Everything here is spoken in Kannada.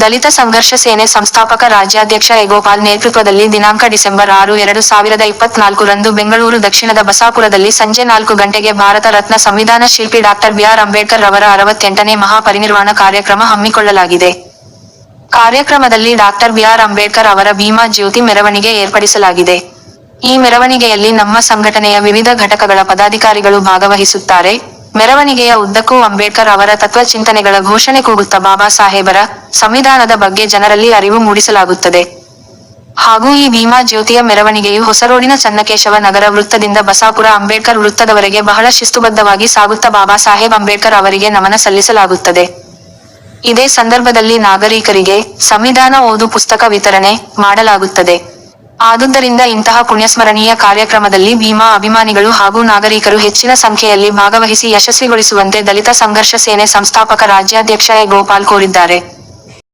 ದಲಿತ ಸಂಘರ್ಷ ಸೇನೆ ಸಂಸ್ಥಾಪಕ ರಾಜ್ಯಾಧ್ಯಕ್ಷ ಎ ಗೋಪಾಲ್ ನೇತೃತ್ವದಲ್ಲಿ ದಿನಾಂಕ ಡಿಸೆಂಬರ್ ಆರು, ಎರಡು ಸಾವಿರದ ಇಪ್ಪತ್ನಾಲ್ಕರಂದು ಬೆಂಗಳೂರು ದಕ್ಷಿಣದ ಬಸಾಪುರದಲ್ಲಿ ಸಂಜೆ ನಾಲ್ಕು ಗಂಟೆಗೆ ಭಾರತ ರತ್ನ ಸಂವಿಧಾನ ಶಿಲ್ಪಿ ಡಾಕ್ಟರ್ ಬಿಆರ್ ಅಂಬೇಡ್ಕರ್ ರವರ ಅರವತ್ತೆಂಟನೇ ಮಹಾಪರಿನಿರ್ವಾಣ ಕಾರ್ಯಕ್ರಮ ಹಮ್ಮಿಕೊಳ್ಳಲಾಗಿದೆ. ಕಾರ್ಯಕ್ರಮದಲ್ಲಿ ಡಾಕ್ಟರ್ ಬಿಆರ್ ಅಂಬೇಡ್ಕರ್ ಅವರ ಭೀಮಾ ಜ್ಯೋತಿ ಮೆರವಣಿಗೆ ಏರ್ಪಡಿಸಲಾಗಿದೆ. ಈ ಮೆರವಣಿಗೆಯಲ್ಲಿ ನಮ್ಮ ಸಂಘಟನೆಯ ವಿವಿಧ ಘಟಕಗಳ ಪದಾಧಿಕಾರಿಗಳು ಭಾಗವಹಿಸುತ್ತಾರೆ. ಮೆರವಣಿಗೆಯ ಉದ್ದಕ್ಕೂ ಅಂಬೇಡ್ಕರ್ ಅವರ ತತ್ವ ಚಿಂತನೆಗಳ ಘೋಷಣೆ ಕೂಗುತ್ತಾ ಬಾಬಾ ಸಾಹೇಬರ ಸಂವಿಧಾನದ ಬಗ್ಗೆ ಜನರಲ್ಲಿ ಅರಿವು ಮೂಡಿಸಲಾಗುತ್ತದೆ. ಹಾಗೂ ಈ ಭೀಮಾ ಜ್ಯೋತಿಯ ಮೆರವಣಿಗೆಯು ಹೊಸರೋಡಿನ ಚನ್ನಕೇಶವ ನಗರ ವೃತ್ತದಿಂದ ಬಸಾಪುರ ಅಂಬೇಡ್ಕರ್ ವೃತ್ತದವರೆಗೆ ಬಹಳ ಶಿಸ್ತುಬದ್ಧವಾಗಿ ಸಾಗುತ್ತಾ ಬಾಬಾ ಸಾಹೇಬ್ ಅಂಬೇಡ್ಕರ್ ಅವರಿಗೆ ನಮನ ಸಲ್ಲಿಸಲಾಗುತ್ತದೆ. ಇದೇ ಸಂದರ್ಭದಲ್ಲಿ ನಾಗರಿಕರಿಗೆ ಸಂವಿಧಾನ ಓದು ಪುಸ್ತಕ ವಿತರಣೆ ಮಾಡಲಾಗುತ್ತದೆ. ಆದುದರಿಂದ ಇಂತಹ ಪುಣ್ಯಸ್ಮರಣೀಯ ಕಾರ್ಯಕ್ರಮದಲ್ಲಿ ಭೀಮಾ ಅಭಿಮಾನಿಗಳು ಹಾಗೂ ನಾಗರಿಕರು ಹೆಚ್ಚಿನ ಸಂಖ್ಯೆಯಲ್ಲಿ ಭಾಗವಹಿಸಿ ಯಶಸ್ವಿಗೊಳಿಸುವಂತೆ ದಲಿತ ಸಂಘರ್ಷ ಸೇನೆ ಸಂಸ್ಥಾಪಕ ರಾಜ್ಯಾಧ್ಯಕ್ಷ ಎ ಗೋಪಾಲ್ ಕೋರಿದ್ದಾರೆ.